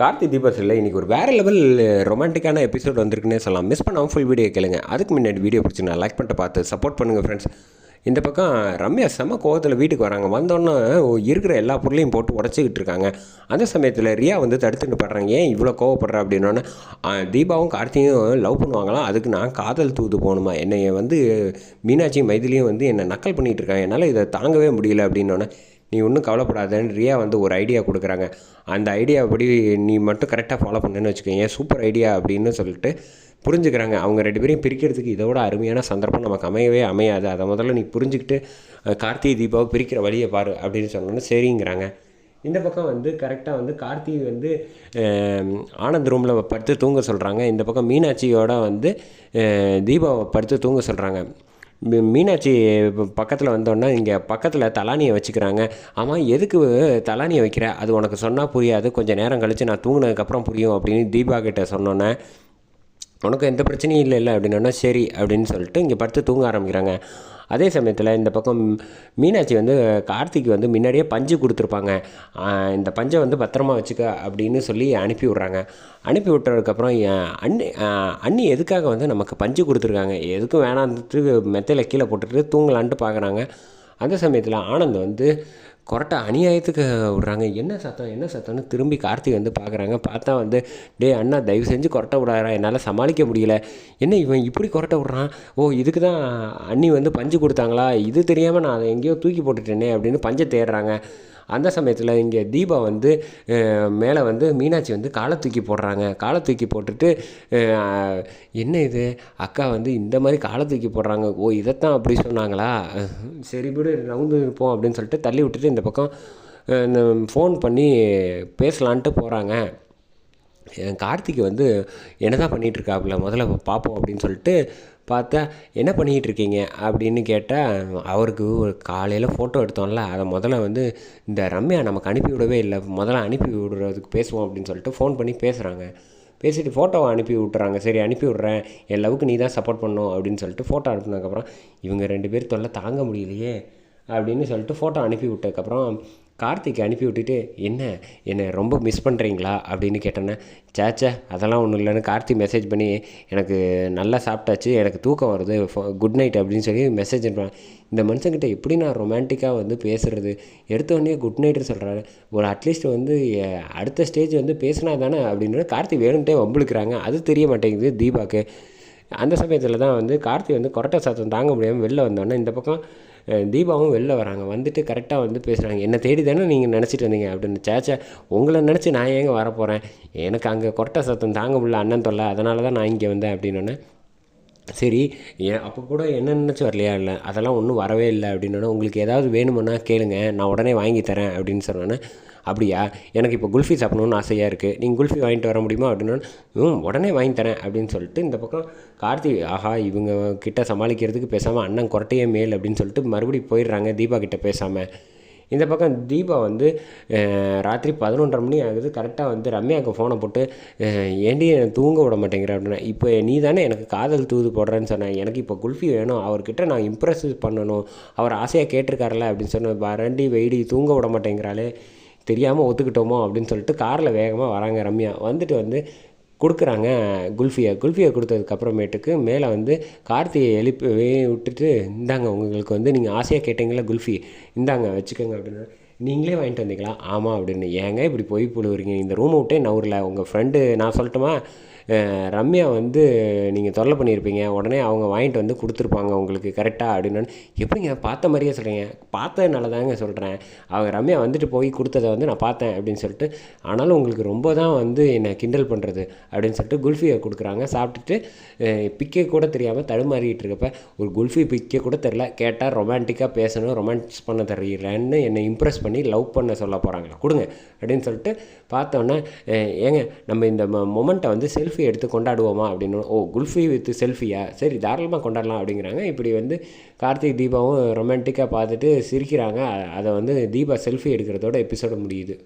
கார்த்தி தீபத்தில் இன்றைக்கி ஒரு வேறு லெவல் ரொமான்டிக்கான எபிசோட் வந்திருக்குன்னே சொல்லலாம். மிஸ் பண்ணாமல் ஃபுல் வீடியோ கேளுங்க. அதுக்கு முன்னாடி வீடியோ பிடிச்சி நான் லைக் பண்ணிட்டு பார்த்து சப்போர்ட் பண்ணுங்கள் ஃப்ரெண்ட்ஸ் இந்த பக்கம் ரம்யா செம்ம கோவத்தில் வீட்டுக்கு வராங்க. வந்தோன்னே இருக்கிற எல்லா பொருளையும் போட்டு உடச்சிக்கிட்டு இருக்காங்க. அந்த சமயத்தில் ரியா வந்து தடுத்துட்டு படுறாங்க ஏன் இவ்வளோ கோவப்படுற? அப்படின்னோடனே தீபாவும் கார்த்தியும் லவ் பண்ணுவாங்களாம் அதுக்கு நான் காதல் தூது போகணுமா? என்னை வந்து மீனாட்சி மைதிலியும் வந்து என்னை நக்கல் பண்ணிகிட்டு இருக்காங்க. என்னால் இதை தாங்கவே முடியல. அப்படின்னோடனே நீ ஒன்றும் கவலைப்படாதன்னு ரியா வந்து ஒரு ஐடியா கொடுக்குறாங்க. அந்த ஐடியா படி நீ மட்டும் கரெக்டாக ஃபாலோ பண்ணுன்னு வச்சுக்கோங்க சூப்பர் ஐடியா அப்படின்னு சொல்லிட்டு புரிஞ்சுக்கிறாங்க. அவங்க ரெண்டு பேரையும் பிரிக்கிறதுக்கு இதோட அருமையான சந்தர்ப்பம் நமக்கு அமையவே அமையாது. அதை முதல்ல நீ புரிஞ்சுக்கிட்டு கார்த்திகை தீபாவை பிரிக்கிற வழியை பாரு அப்படின்னு சொன்னோன்னு சரிங்கிறாங்க. இந்த பக்கம் வந்து கரெக்டாக வந்து கார்த்திகை வந்து ஆனந்த் ரூமில் படுத்து தூங்க சொல்கிறாங்க இந்த பக்கம் மீனாட்சியோட வந்து தீபாவை படுத்து தூங்க சொல்கிறாங்க மீனாட்சி பக்கத்தில் வந்தோடனே இங்கே பக்கத்தில் தலானியை வச்சுக்கிறாங்க. ஆமாம் எதுக்கு தலானியை வைக்கிற? அது உனக்கு சொன்னால் புரியாது. கொஞ்சம் நேரம் கழித்து நான் தூங்கினதுக்கப்புறம் புரியும் அப்படின்னு தீபா கிட்ட சொன்னோன்னே உனக்கு எந்த பிரச்சனையும் இல்லை இல்லை அப்படின்னா சரி அப்படின்னு சொல்லிட்டு இங்கே படுத்து தூங்க ஆரம்பிக்கிறாங்க. அதே சமயத்தில் இந்த பக்கம் மீனாட்சி வந்து கார்த்திக் வந்து முன்னாடியே பஞ்சு கொடுத்துருப்பாங்க. இந்த பஞ்சை வந்து பத்திரமா வச்சுக்க அப்படின்னு சொல்லி அனுப்பி விட்றாங்க. அனுப்பி விட்டதுக்கப்புறம் அண்ணி அண்ணி எதுக்காக வந்து நமக்கு பஞ்சு கொடுத்துருக்காங்க? எதுக்கும் வேணான்ட்டு மெத்தையில் கீழே போட்டுட்டு தூங்கலான்ட்டு பார்க்குறாங்க அந்த சமயத்தில் ஆனந்த் வந்து கொரட்டை அநியாயத்துக்கு விட்றாங்க. என்ன சத்தம் என்ன சத்தம்னு திரும்பி கார்த்திக் வந்து பார்க்குறாங்க. பார்த்தா வந்து டே அண்ணா தயவு செஞ்சு கொரட்டை விடாரா என்னால் சமாளிக்க முடியல. என்ன இவன் இப்படி கொரட்டை விட்றான்? ஓ இதுக்கு தான் அண்ணி வந்து பஞ்சு கொடுத்தாங்களா? இது தெரியாமல் நான் அதை எங்கேயோ தூக்கி போட்டுட்டேனே அப்படின்னு பஞ்சை தேடுறாங்க. அந்த சமயத்தில் இங்கே தீபா வந்து மேலே வந்து மீனாட்சி வந்து காலை தூக்கி போடுறாங்க. காலை தூக்கி போட்டுட்டு என்ன இது? அக்கா வந்து இந்த மாதிரி காலை தூக்கி போடுறாங்க. ஓ இதைத்தான் அப்படி சொன்னாங்களா? சரி விடு நவுந்து இருப்போம் அப்படின்னு சொல்லிட்டு தள்ளி விட்டுட்டு இந்த பக்கம் ஃபோன் பண்ணி பேசலான்ட்டு போகிறாங்க கார்த்திக் வந்து என்ன தான் பண்ணிகிட்ருக்காப்புல முதல்ல பார்ப்போம் அப்படின்னு சொல்லிட்டு பார்த்தா என்ன பண்ணிக்கிட்டு இருக்கீங்க அப்படின்னு கேட்டால் அவருக்கு ஒரு காலையில் ஃபோட்டோ எடுத்தோம்ல அதை முதல்ல வந்து இந்த ரம்யா நமக்கு அனுப்பி விடவே இல்லை முதல்ல அனுப்பி விடுறதுக்கு பேசுவோம் அப்படின்னு சொல்லிட்டு ஃபோன் பண்ணி பேசுகிறாங்க பேசிட்டு ஃபோட்டோவை அனுப்பி விட்டுறாங்க. சரி அனுப்பி விட்றேன். என் லவ்க்கு நீ தான் சப்போர்ட் பண்ணும் அப்படின்னு சொல்லிட்டு ஃபோட்டோ அனுப்புனதுக்கப்புறம் இவங்க ரெண்டு பேர் தொல்லை தாங்க முடியலையே அப்படின்னு சொல்லிட்டு ஃபோட்டோ அனுப்பி விட்டதுக்கப்புறம் கார்த்திக் அனுப்பி விட்டுட்டு என்ன என்னை ரொம்ப மிஸ் பண்ணுறீங்களா அப்படின்னு கேட்டேன்னே சேச்சே அதெல்லாம் ஒன்றும் இல்லைன்னு கார்த்தி மெசேஜ் பண்ணி எனக்கு நல்லா சாப்பிட்டாச்சு எனக்கு தூக்கம் வருது குட் நைட் அப்படின்னு சொல்லி மெசேஜ் அனுப்புவேன் இந்த மனுஷங்கிட்ட எப்படி நான் ரொமான்டிக்காக வந்து பேசுகிறது எடுத்தோடனே குட் நைட்டு சொல்கிறாரு ஒரு அட்லீஸ்ட் வந்து அடுத்த ஸ்டேஜ் வந்து பேசினா தானே அப்படின்னு கார்த்தி வேணும்ட்டே வம்புழுக்கிறாங்க. அது தெரிய மாட்டேங்குது தீபாக்கு. அந்த சமயத்தில் தான் வந்து கார்த்தி வந்து கொரட்டை சாத்தம் தாங்க முடியாமல் வெளில வந்தோன்னே இந்த பக்கம் தீபாவும் வெளில வராங்க. வந்துட்டு கரெக்டாக வந்து பேசுகிறாங்க என்னை தேடி தானே நீங்கள் நினச்சிட்டு வந்தீங்க? அப்படின்னு சேச்சா உங்களை நினச்சி நான் ஏங்க வரப்போகிறேன் எனக்கு அங்கே கொரட்டை சத்தம் தாங்க முடியல அண்ணன் தொல்லை. அதனால தான் நான் இங்கே வந்தேன் அப்படின்னோடனே சரி ஏன் அப்போ கூட என்ன நினச்சி வரலையா? இல்லை அதெல்லாம் ஒன்றும் வரவே இல்லை அப்படின்னா உங்களுக்கு ஏதாவது வேணுமுன்னா கேளுங்க. நான் உடனே வாங்கி தரேன் அப்படின்னு சொன்னோன்னே அப்படியா? எனக்கு இப்போ குல்ஃபி சாப்பிடணுன்னு ஆசையாக இருக்குது நீங்கள் குல்ஃபி வாங்கிட்டு வர முடியுமா? அப்படின்னா ம் உடனே வாங்கி தரேன். அப்படின்னு சொல்லிட்டு இந்த பக்கம் கார்த்தி ஆஹா இவங்க கிட்ட சமாளிக்கிறதுக்கு பேசாமல் அண்ணன் கொரட்டையே மேல் அப்படின்னு சொல்லிட்டு மறுபடியும் போயிடுறாங்க தீபா கிட்ட பேசாமல் இந்த பக்கம் தீபா வந்து ராத்திரி பதினொன்றரை மணி ஆகுது. கரெக்டாக வந்து ரம்யாவுக்கு ஃபோனை போட்டு ஏண்டி தூங்க விட மாட்டேங்கிற? அப்படின்னா இப்போ நீ தானே எனக்கு காதல் தூது போடுறேன்னு சொன்னேன் எனக்கு இப்போ குல்ஃபி வேணும். அவர்கிட்ட நான் இம்ப்ரெஸ் பண்ணணும். அவர் ஆசையாக கேட்டிருக்காருல? அப்படின்னு சொன்ன வரண்டி வெயிடி தூங்க விட மாட்டேங்கிறாளே. தெரியாமல் ஒத்துக்கிட்டோமோ அப்படின்னு சொல்லிட்டு காரில் வேகமாக வராங்க ரம்யா. வந்துட்டு வந்து கொடுக்குறாங்க குல்ஃபியை. குல்ஃபியை கொடுத்ததுக்கப்புறமேட்டுக்கு மேலே வந்து கார்த்தியை எழுப்பி விட்டுட்டு இந்தாங்க உங்களுக்கு வந்து நீங்கள் ஆசையாக கேட்டீங்களா குல்ஃபி. இந்தாங்க வச்சுக்கோங்க அப்படின்னு. நீங்களே வாங்கிட்டு வந்தீங்களா? ஆமாம் அப்படின்னு. ஏங்க இப்படி போய் புழுவுறீங்க? இந்த ரூமை விட்டே நவுரில் உங்கள் ஃப்ரெண்டு நான் சொல்லட்டுமா? ரம்யா வந்து நீங்கள் தொல்லை பண்ணியிருப்பீங்க. உடனே அவங்க வாங்கிட்டு வந்து கொடுத்துருப்பாங்க உங்களுக்கு. கரெக்டாக அப்படின்னு. எப்படிங்க? பார்த்த மாதிரியே சொல்கிறீங்க பார்த்ததுனால தாங்க சொல்கிறேன் அவங்க ரம்யா வந்துட்டு போய் கொடுத்ததை வந்து நான் பார்த்தேன் அப்படின்னு சொல்லிட்டு ஆனாலும் உங்களுக்கு ரொம்ப தான் வந்து என்னை கிண்டல் பண்ணுறது அப்படின்னு சொல்லிட்டு குல்ஃபியை கொடுக்குறாங்க. சாப்பிட்டுட்டு பிக்கே கூட தெரியாமல் தடுமாறிக்கிட்டு இருக்கப்ப ஒரு குல்ஃபி பிக்கே கூட தெரில. கேட்டால் ரொமான்டிக்காக பேசணும் ரொமான்ஸ் பண்ண தெரியலன்னு என்னை இம்ப்ரெஸ் பண்ணி லவ் பண்ண சொல்ல போகிறாங்களா கொடுங்க அப்படின்னு சொல்லிட்டு பார்த்தோன்னே ஏங்க நம்ம இந்த மொமெண்ட்டை வந்து செல்ஃப் செல்ஃபி எடுத்து கொண்டாடுவோமா அப்படின்னு ஓ குல்ஃபி வித் செல்ஃபியா? சரி தாராளமாக கொண்டாடலாம் அப்படிங்கிறாங்க. இப்படி வந்து கார்த்திக் தீபாவும் ரொமான்டிக்காக பார்த்துட்டு சிரிக்கிறாங்க. அதை வந்து தீபா செல்ஃபி எடுக்கிறதோட எபிசோடு முடியுது.